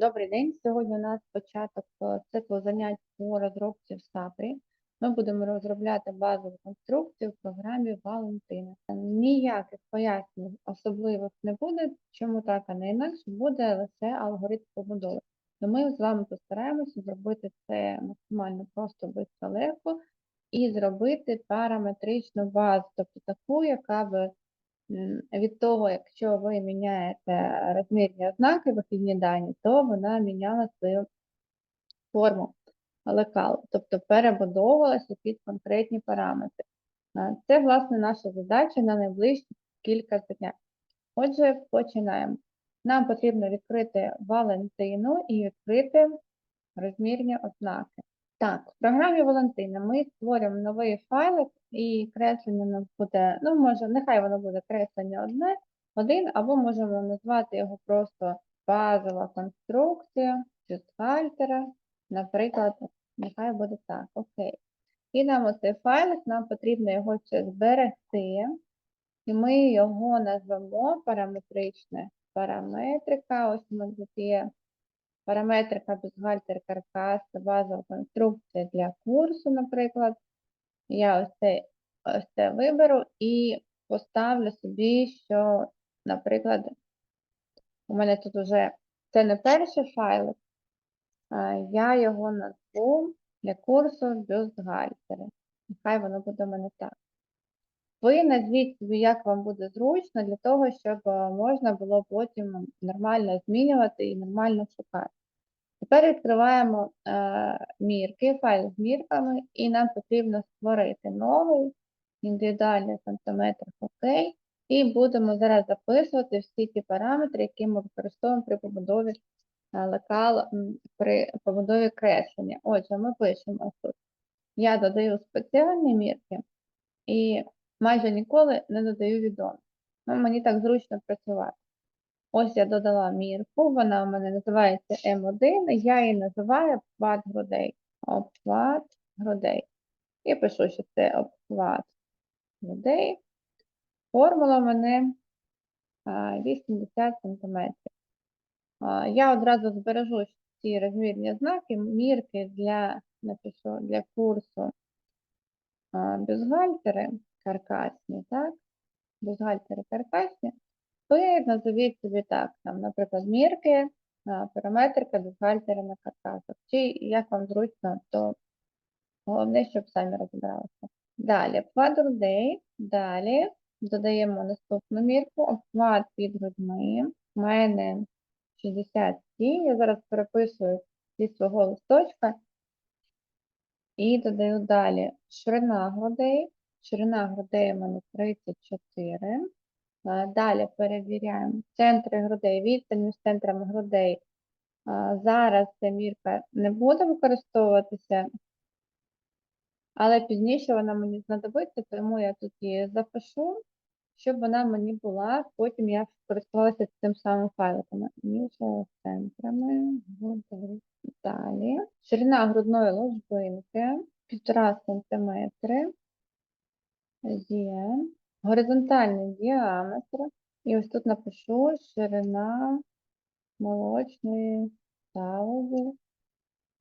Добрий день. Сьогодні у нас початок е, циклу занять по розробці в Сапрі. Ми будемо розробляти базову конструкцію в програмі Валентина. Ніяких пояснень особливих не буде, чому так, а не інакше, буде лише алгоритм побудови. То ми з вами постараємося зробити це максимально просто, швидко, легко і зробити параметричну базу, тобто таку, яка би від того, якщо ви міняєте розмірні ознаки, вихідні дані, то вона міняла свою форму лекалу, тобто перебудовувалася під конкретні параметри. Це, власне, наша задача на найближчі кілька занять. Отже, починаємо. Нам потрібно відкрити Валентину і відкрити розмірні ознаки. Так, в програмі Валентина. Ми створюємо новий файлик і креслення у нас буде, ну, може, нехай воно буде креслення одне, один, або можемо назвати його просто базова конструкція бюстгальтера, наприклад, нехай буде так, окей. І нам оцей файлик, нам потрібно його ще зберегти, і ми його назвемо параметричне параметрика, ось у нас є параметрика бюстгальтер каркас, базова конструкція для курсу, наприклад. Я ось це, ось це виберу і поставлю собі, що, наприклад, у мене тут вже це не перший файлик, я його назву для курсу бюстгальтери. Нехай воно буде у мене так. Ви назвіть собі, як вам буде зручно, для того, щоб е, можна було потім нормально змінювати і нормально шукати. Тепер відкриваємо е, мірки, файл з мірками, і нам потрібно створити новий індивідуальний сантиметр ОК, і будемо зараз записувати всі ті параметри, які ми використовуємо при побудові е, лекал, при побудові креслення. Отже, ми пишемо тут. Я додаю спеціальні мірки і майже ніколи не додаю відомі. Ну, мені так зручно працювати. Ось я додала мірку, вона у мене називається М1, я її називаю обхват грудей. Обхват грудей. І пишу, що це обхват грудей. Формула в мене 80 см. Я одразу збережу ці розмірні знаки, мірки для, напишу, для курсу бюстгальтери каркасні, так? Бюстгальтери каркасні. Ви назовіть собі так, там, наприклад, мірки, параметрика бюстгальтера на каркасах. Чи як вам зручно, то головне, щоб самі розібралися. Далі, обхват грудей. Далі додаємо наступну мірку, обхват під грудьми. У мене 67. Я зараз переписую зі свого листочка. І додаю далі ширина грудей. Ширина грудей у мене 34. А, Далі перевіряємо центри грудей, відстань між центрами грудей. Зараз ця мірка не буде використовуватися, але пізніше вона мені знадобиться, тому я тут її запишу, щоб вона мені була, потім я користувалася цим самим файликом. Між центрами грудей. Далі. Ширина грудної ложбинки 1,5 см є горизонтальний діаметр. І ось тут напишу ширина молочної залози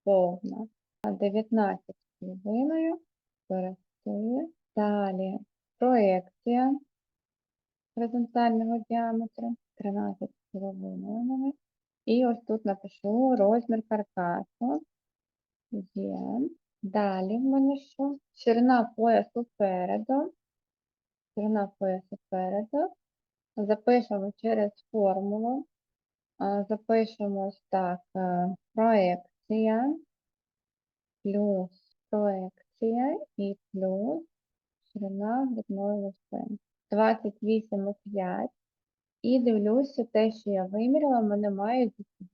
повна. 19 хвилиною берегти. Далі проекція горизонтального діаметру 13 хвилинами. І ось тут напишу розмір каркасу. Є. Далі в мене що? Ширина поясу переду. Ширина поясу переду. Запишемо через формулу. Запишемо так. е, Проекція плюс проекція і плюс ширина грудної лоси. 28,5. І дивлюся, те, що я виміряла, мене має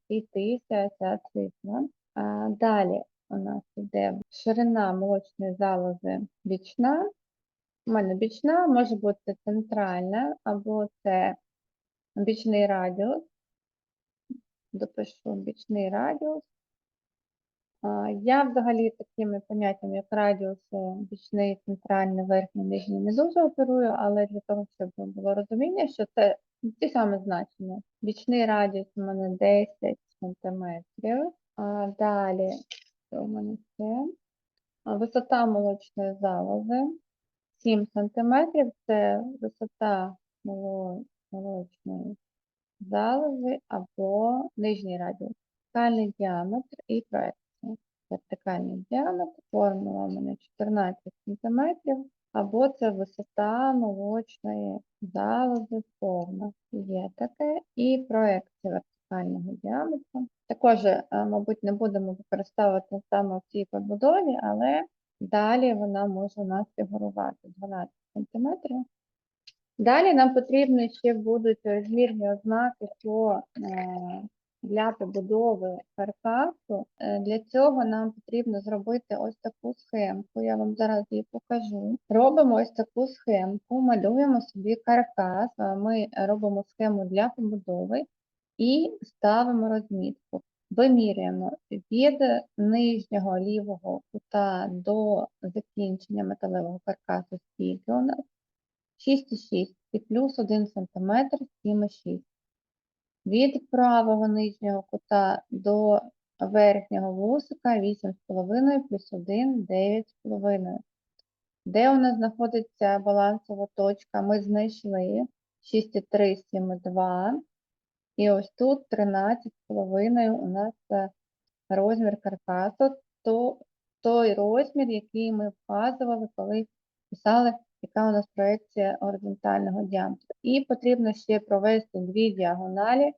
зійтися ця цифра. Далі у нас йде ширина молочної залози бічна. У мене бічна, може бути центральна, або це бічний радіус. Допишу бічний радіус. Я взагалі такими поняттями, як радіус, е, бічний, центральний, верхній, нижній, не дуже оперую, але для того, щоб було розуміння, що це ті самі значення. Бічний радіус у мене 10 сантиметрів. Далі, в мене це? Висота молочної залози 7 сантиметрів. Це висота моло- молочної залози або нижній радіус. Вертикальний діаметр і проекція. Вертикальний діаметр, формула у мене 14 сантиметрів, або це висота молочної залози повна. Є таке. І проекція вертикального діаметру. Також, е, мабуть, не будемо використовувати саме в цій побудові, але далі вона може у нас фігурувати 12 сантиметрів. Далі нам потрібні ще будуть розмірні ознаки по, е, для побудови каркасу. Е, Для цього нам потрібно зробити ось таку схемку. Я вам зараз її покажу. Робимо ось таку схемку, малюємо собі каркас. Ми робимо схему для побудови і ставимо розмітку. Вимірюємо від нижнього лівого кута до закінчення металевого каркасу, скільки у нас 6,6 і плюс 1 см 7,6. Від правого нижнього кута до верхнього вусика 8,5 плюс 1 9,5. Де у нас знаходиться балансова точка? Ми знайшли 6,3, 7,2. І ось тут 13,5 у нас е, розмір каркасу, то той розмір, який ми вказували, коли писали, яка у нас проекція горизонтального діаметру. І потрібно ще провести дві діагоналі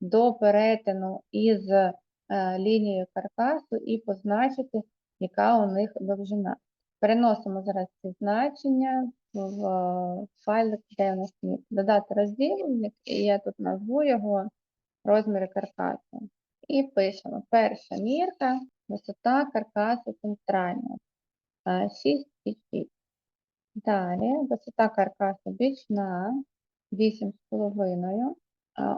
до перетину із е, лінією каркасу і позначити, яка у них довжина. Переносимо зараз ці значення в е, файлик, де у нас додати розділник, і я тут назву його розміри каркасу. І пишемо перша мірка, висота каркасу центрального е, 6,6. Далі висота каркасу бічна 8,5.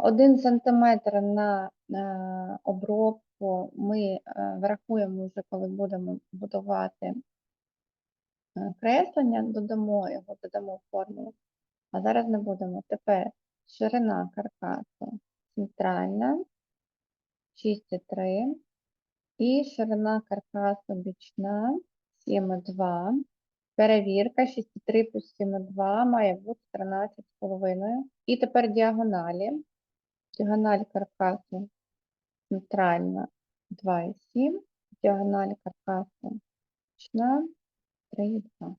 1 см на е, обробку ми врахуємо вже, коли будемо будувати креслення, додамо його, додамо формулу. А зараз не будемо. Тепер ширина каркасу центральна 6,3 і ширина каркасу бічна 7,2. Перевірка 6,3 плюс 7,2 має бути 13,5. І тепер діагоналі. Діагональ каркасу центральна 2,7. Діагональ каркасу бічна 3,2.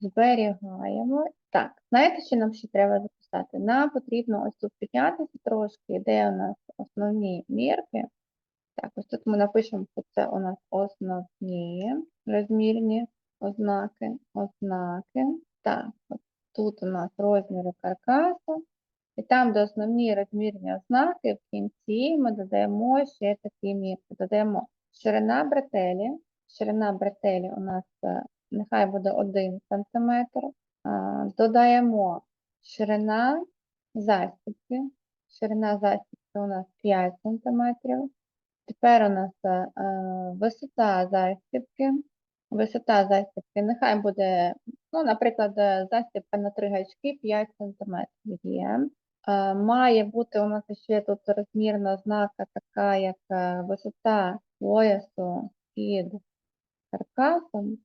Зберігаємо. Так, знаєте, що нам ще треба записати? Нам потрібно ось тут піднятися трошки, де у нас основні мірки. Так, ось тут ми напишемо, що це у нас основні розмірні ознаки, ознаки. Так, от тут у нас розміри каркасу. І там, де основні розмірні ознаки, в кінці ми додаємо ще такі мірки. Додаємо ширина бретелі. Ширина бретелі у нас е, нехай буде 1 см. Додаємо ширина застібки. Ширина застібки у нас 5 см. Тепер у нас е, висота застібки. Висота застібки нехай буде, ну, наприклад, е, застібка на 3 гачки 5 см є. Е, Має бути у нас ще тут розмірна ознака, така як е, висота поясу під каркасом.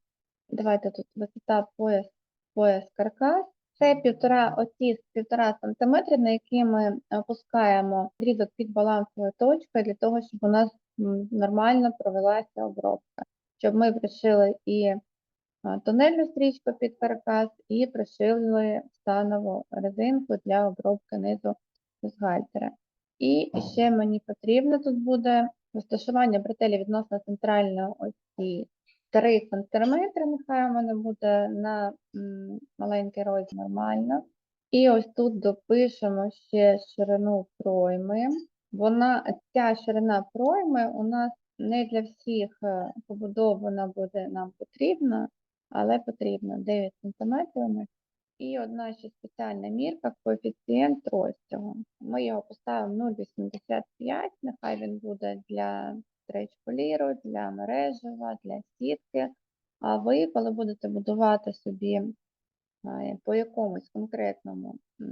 Давайте тут висота пояс, пояс каркас. Це півтора, оці півтора сантиметри, на які ми опускаємо різок під балансовою точкою для того, щоб у нас нормально провелася обробка. Щоб ми пришили і а, тонельну стрічку під каркас, і пришили станову резинку для обробки низу бюстгальтера. І ще мені потрібно тут буде розташування бретелі відносно центральної осі 3 см, нехай у мене буде на маленький розмір нормально. І ось тут допишемо ще ширину пройми. Вона, ця ширина пройми у нас не для всіх е, побудов вона буде нам потрібна, але потрібно 9 см. І одна ще спеціальна мірка, коефіцієнт розтягу. Ми його поставимо 0,85, нехай він буде для стрейч-поліру, для мережева, для сітки. А ви, коли будете будувати собі по якомусь конкретному е,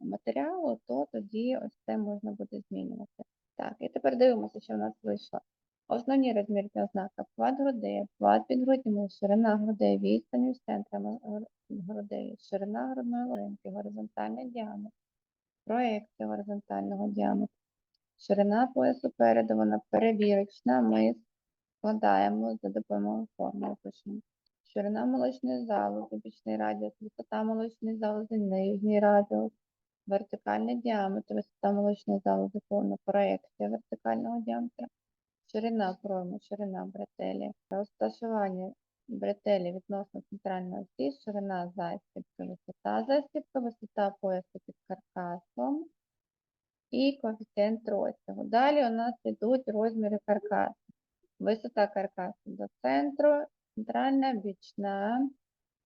матеріалу, то тоді ось це можна буде змінювати. Так, і тепер дивимося, що в нас вийшло. Основні розмірні ознаки. Обхват грудей, обхват під грудьми, ширина грудей, відстань між центрами гр- грудей, ширина грудної линки, горизонтальний діаметр, проекція горизонтального діаметру, ширина поясу переду, вона перевірочна, ми складаємо за допомогою формули. Пишемо. Ширина молочної залози, бічний радіус, висота молочної залози, нижній радіус, вертикальний діаметр, висота молочної залози, повна проекція вертикального діаметра, ширина пройму, ширина бретелі, розташування бретелі відносно центральної осі, ширина застібки, висота застібки, висота поясу під каркасом і коефіцієнт розтягу. Далі у нас йдуть розміри каркасу. Висота каркасу до центру, центральна, бічна,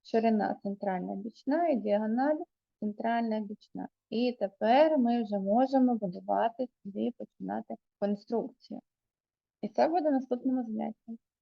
ширина центральна, бічна і діагональ центральна, бічна. І тепер ми вже можемо будувати собі, починати конструкцію. І це буде наступному занятті.